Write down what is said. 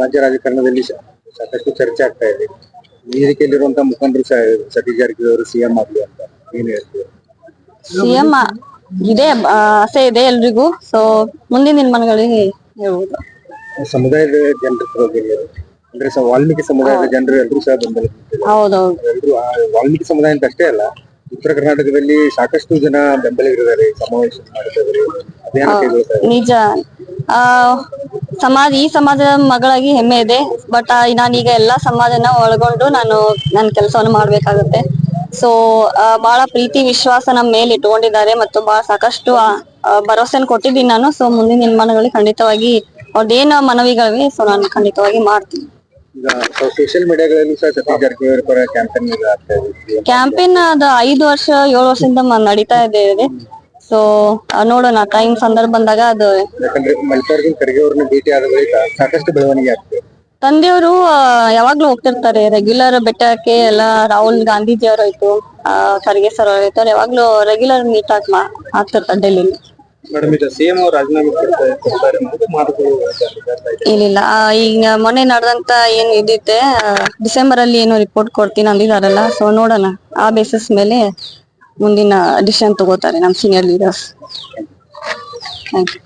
ರಾಜ್ಯ ರಾಜಕಾರಣದಲ್ಲಿ ಸಾಕಷ್ಟು ಚರ್ಚೆ ಆಗ್ತಾ ಇದೆ. ವೇದಿಕೆಯಲ್ಲಿರುವಂತಹ ಮುಖಂಡರು ಸತೀಶ್ ಜಾರಕಿಹೊಳಿ ಅವರು ಸಿಎಂ ಆಗ್ಲಿ ಅಂತ ಏನ್ ಹೇಳ್ತೀವಿ ಸಿಎಂ ಇದೆ ಆಸೆ ಇದೆ ಎಲ್ರಿಗೂ. ಸೊ ಮುಂದಿನ ದಿನಮಾನಗಳಿಗೆ ಹೇಳ್ಬೋದು. ಸಮುದಾಯದ ಜನರ ಅಂದ್ರೆ ಸ- ವಾಲ್ಮೀಕಿ ಸಮುದಾಯದ ಜನರು ಎಲ್ಲರೂ ಸಹ ಬೆಂಬಲ ಹೌದೌದು. ಎಲ್ಲರೂ ವಾಲ್ಮೀಕಿ ಸಮುದಾಯ ಅಂತ ಅಷ್ಟೇ ಅಲ್ಲ ಉತ್ತರ ಕರ್ನಾಟಕದಲ್ಲಿ ಸಾಕಷ್ಟು ಜನ ಬೆಂಬಲಿಗರಿದ್ದಾರೆ ಸಮಾವೇಶ ಮಾಡ್ತಾ ಅಭಿಯಾನ ಕೈಗೊಳ್ತಾ ನಿಜ. ಆ ಸಮಾಜ ಈ ಸಮಾಜದ ಮಗಳಾಗಿ ಹೆಮ್ಮೆ ಇದೆ. ಬಟ್ ನಾನೀಗ ಎಲ್ಲಾ ಸಮಾಜನ ಒಳಗೊಂಡು ನಾನು ನನ್ನ ಕೆಲಸವನ್ನು ಮಾಡ್ಬೇಕಾಗುತ್ತೆ. ಸೊ ಬಹಳ ಪ್ರೀತಿ ವಿಶ್ವಾಸ ನಮ್ಮ ಮೇಲೆ ಇಟ್ಕೊಂಡಿದ್ದಾರೆ ಮತ್ತು ಬಹಳ ಸಾಕಷ್ಟು ಭರವಸೆನ ಕೊಟ್ಟಿದ್ದೀನಿ ನಾನು. ಸೊ ಮುಂದಿನ ನಿರ್ಮಾಣಗಳಿಗೆ ಖಂಡಿತವಾಗಿ ಅವ್ರದ್ದೇನು ಮನವಿಗಳಿವೆ ಸೊ ನಾನು ಖಂಡಿತವಾಗಿ ಮಾಡ್ತೀನಿ. ಈಗ ಸೋಷಿಯಲ್ ಮೀಡಿಯಾಗಳಲ್ಲೂ ಕ್ಯಾಂಪೇನ್ ಅದ ಐದು ವರ್ಷ ಏಳು ವರ್ಷದಿಂದ ನಡೀತಾ ಇದೆ. ಸೊ ನೋಡೋಣ ಟೈಮ್ ಸಂದರ್ಭ ಬಂದಾಗ ಅದು ಯಾಕಂದ್ರೆ ಮಲ್ಲಿಕಾರ್ಜುನ್ ಖರ್ಗೆ ಅವ್ರನ್ನ ಭೇಟಿ ಆದ ಬಳಿಕ ಸಾಕಷ್ಟು ಬೆಳವಣಿಗೆ ಆಗ್ತದೆ ತಂದೆಯವರು ಯಾವಾಗ್ಲೂ ಹೋಗ್ತಿರ್ತಾರೆ ರೆಗ್ಯುಲರ್ ಬೆಟ್ಟಕ್ಕೆ ಎಲ್ಲ ರಾಹುಲ್ ಗಾಂಧೀಜಿ ಅವರಾಯ್ತು ಆ, ಖರ್ಗೆ ಸರ್ ಅವರಾಯ್ತು ಅವ್ರು ಯಾವಾಗ್ಲೂ ರೆಗ್ಯುಲರ್ ಮೀಟ್ ಆಗ್ ಆಗ್ತಿರ್ತಾರೆ ಡೆಲ್ಲಿಲಿ ಮೇಡಮ್ ಈಗ ಸಿಎಂ ಅವರು ರಾಜೀನಾಮೆ ಕೊಡ್ತಾ ಕೊಡ್ತಾರೆ ಮಾತುಗಳು ಬರ್ತಾ ಇದೆ. ಇಲ್ಲಿಲ್ಲ ಈಗ ಮೊನ್ನೆ ನಡೆದಂತ ಏನ್ ಇದಿತ್ತೆ ಡಿಸೆಂಬರ್ ಅಲ್ಲಿ ಏನೋ ರಿಪೋರ್ಟ್ ಕೊಡ್ತೀನಿ ಅಂದಿದಾರಲ್ಲ ಸೊ ನೋಡೋಣ ಆ ಬೇಸಿಸ್ ಮೇಲೆ ಮುಂದಿನ ಡಿಸಿಷನ್ ತಗೋತಾರೆ ನಮ್ಮ ಸೀನಿಯರ್ ಲೀಡರ್ಸ್ ಥ್ಯಾಂಕ್ ಯು